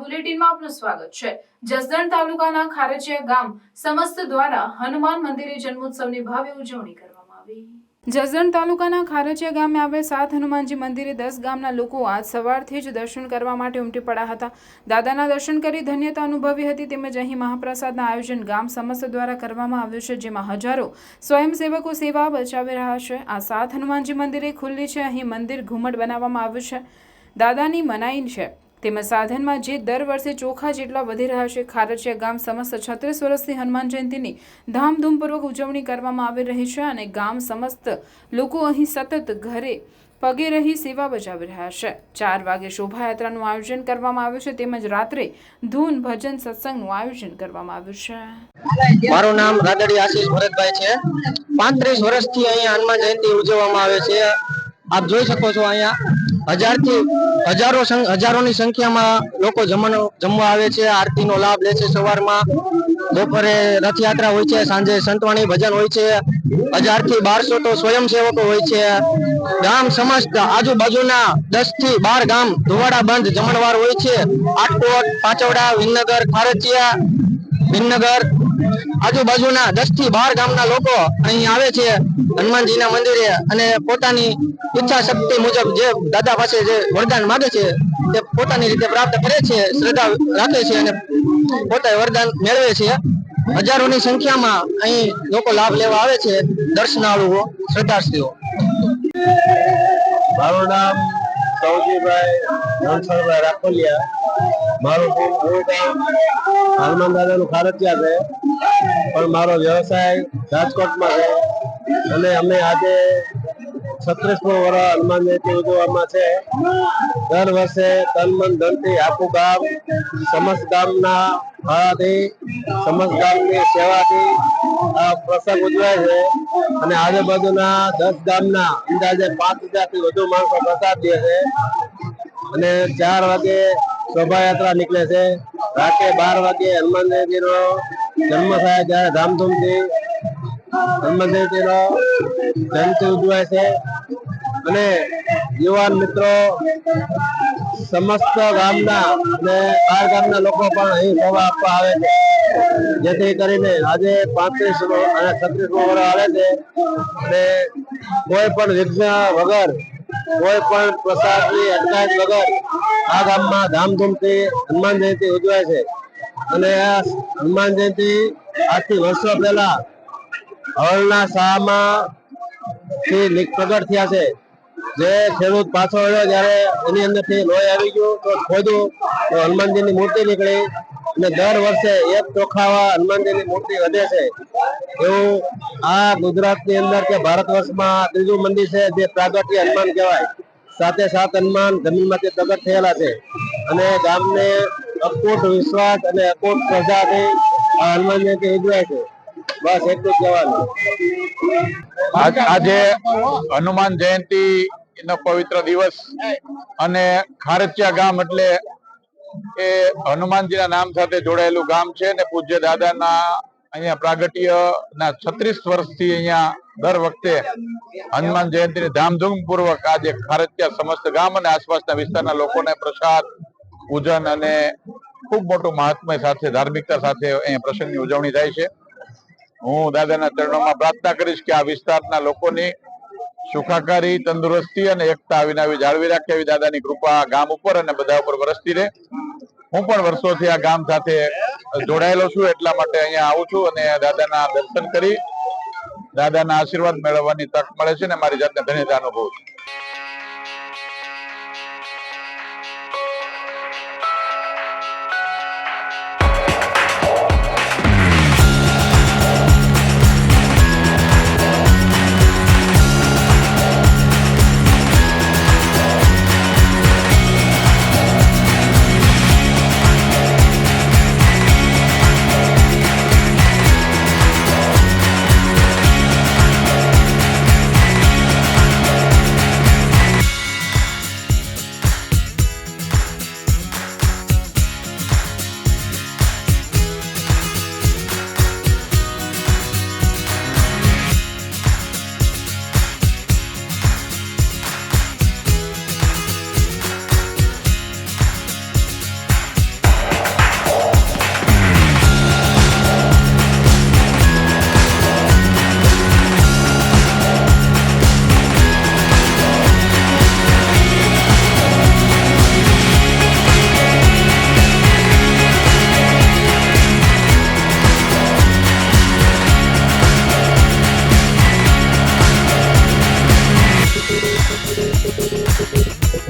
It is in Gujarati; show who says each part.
Speaker 1: બુલેટિનમાં આપનું સ્વાગત છે. જસદણ તાલુકાના ખારચિયા ગામ સમસ્ત દ્વારા હનુમાન મંદિરે જન્મોત્સવની ભવ્ય ઉજવણી કરવામાં આવી. જસદણ તાલુકાના ખારચિયા ગામે આવેલ સાત હનુમાનજી મંદિરે દસ ગામના લોકો આજ સવારથી જ દર્શન કરવા માટે ઉમટી પડ્યા હતા. દાદાના દર્શન કરી ધન્યતા અનુભવી હતી તેમજ અહીં મહાપ્રસાદના આયોજન ગામ સમસ્ત દ્વારા કરવામાં આવ્યું છે, જેમાં હજારો સ્વયંસેવકો સેવા બચાવી રહ્યા છે. આ સાત હનુમાનજી મંદિરે ખુલ્લી છે, અહીં મંદિર ઘુમટ બનાવવામાં આવ્યું છે. દાદાની મનાઈ છે. તેમજ સાધનમાં જે દર વર્ષે ચોખા જેટલા વધી રહ્યા છે, ખારચિયા ગામ સમસ્ત છત્રીસ વર્ષથી હનુમાન જયંતિની ધામધૂમપૂર્વક ઉજવણી કરવામાં આવી રહી છે અને ગામ સમસ્ત લોકો અહીં સતત ઘરે પગે રહી સેવા બજાવી રહ્યા છે. ચાર વાગે શોભાયાત્રાનું આયોજન કરવામાં આવ્યું છે, તેમજ રાત્રે ધૂન ભજન સત્સંગનું આયોજન કરવામાં આવ્યું છે.
Speaker 2: મારું નામ રાદડી આશીષ ભરતભાઈ છે. પાંત્રીસ વર્ષથી અહીંયા હનુમાન જયંતિ ઉજવવામાં આવે છે. આપ જોઈ શકો છો અહીંયા હજારથી હજારો હજારોની સંખ્યામાં લોકો જમવાનો જમવા આવે છે, આરતીનો લાભ લે છે સવારમાં. બપોરે રથયાત્રા હોય છે, સાંજે સંતવાણી ભજન હોય છે. હજારથી બારસો તો સ્વયંસેવકો હોય છે. ગામ સમસ્ત આજુબાજુના દસથી બાર ગામ ધોવાડા બંધ જમણવાર હોય છે. આટકોટ, પાંચવડા વિનગર ખારચિયા ભીમનગર આજુબાજુના દસથી બાર ગામના લોકો અહીં આવે છે હનુમાનજીના મંદિરે અને પોતાની ઈચ્છા શક્તિ મુજબ જે દાદા પાસે જે વરદાન માગે છે તે પોતાની રીતે પ્રાપ્ત કરે છે, શ્રદ્ધા રાખે છે અને પોતે વરદાન મેળવે છે. હજારોની સંખ્યામાં અહીં લોકો લાભ લેવા આવે છે. દર્શનાળુઓ, શ્રદ્ધાર્થીઓ.
Speaker 3: મારું નામ સૌજીભાઈ રણછોડભાઈ રાખોલિયા, મારું મૂળ ગામ હનુમાન દાદાનું ખારચિયા છે. પણ મારો વ્યવસાય રાજકોટમાં છે. અને અમે આજે છત્રીસમો વર્ષ હનુમાન જયંતિ ઉજવવામાં છે. દર વર્ષે તન મન ધનથી આખું ગામ, સમસ્ત ગામના ફાળાથી સમજદારની સેવાથી આ પ્રસંગ ઉજવાય છે. અને આજુબાજુના દસ ગામના અંદાજે પાંચ હજારથી વધુ માણસો પ્રસાદ દે છે. અને ચાર વાગે શોભાયાત્રા નીકળે છે. રાતે બાર વાગે હનુમાન જયંતિ જન્મ થાય ત્યારે ધામધૂમથી હનુમાન જયંતિ જયંતિ ઉજવાય છે. અને યુવાન મિત્રો સમસ્ત ગામના અને બહાર ગામના લોકો પણ અહીં સેવા આપવા આવે છે. જેથી કરીને આજે પાંત્રીસ અને છત્રીસ વર્ષ આવે છે અને કોઈ પણ વિઘ્ન વગર, કોઈ પણ પ્રસાદની અટકાયત વગર આ ગામમાં ધામધૂમથી હનુમાન જયંતિ ઉજવાય છે. અને આ હનુમાન જયંતિ આજથી વર્ષો પહેલા હળના શાહમાં પ્રગટ થયા છે. જે ખેડૂત પાછો આવ્યો જ્યારે એની અંદરથી લોહી આવી ગયું, તો ખોદ્યું તો હનુમાનજીની મૂર્તિ નીકળી. અને દર વર્ષે એક ચોખાવા હનુમાનજીની મૂર્તિ વધે છે. એવું આ ગુજરાતની અંદર કે ભારત વર્ષમાં ત્રીજું મંદિર છે, જે પ્રાગટ્ય હનુમાન કહેવાય. સાથે સાત હનુમાન જમીનમાંથી પ્રગટ થયેલા છે. અને ગામને અકૂટ વિશ્વાસ અને અકૂટ શ્રદ્ધાથી આ હનુમાન જયંતિ ઉજવાય છે. બસ એટલું જ કહેવાનું.
Speaker 4: આજે હનુમાન જયંતિ નો પવિત્ર દિવસ. અને ખારચિયા ગામ એટલે એ હનુમાનજીના નામ સાથે જોડાયેલું ગામ છે ને પૂજ્ય દાદાના અહીંયા પ્રાગટ્ય ના છત્રીસ વર્ષથી અહીંયા દર વખતે હનુમાન જયંતિની ધામધૂમ પૂર્વક આજે ખારચિયા સમસ્ત ગામ અને આસપાસના વિસ્તારના લોકોને પ્રસાદ, પૂજન અને ખૂબ મોટું મહાત્મય સાથે, ધાર્મિકતા સાથે અહીંયા પ્રસંગની ઉજવણી થાય છે. હું દાદાના ચરણોમાં પ્રાર્થના કરીશ કે આ વિસ્તારના લોકોની સુખાકારી, તંદુરસ્તી અને એકતા આવીને આવી જાળવી રાખે એવી દાદાની કૃપા ગામ ઉપર અને બધા ઉપર વરસતી રહે. હું પણ વર્ષોથી આ ગામ સાથે જોડાયેલો છું, એટલા માટે અહીંયા આવું છું અને દાદાના દર્શન કરી, દાદાના આશીર્વાદ મેળવવાની તક મળે છે ને મારી જાતને ધન્યતા અનુભવું છું.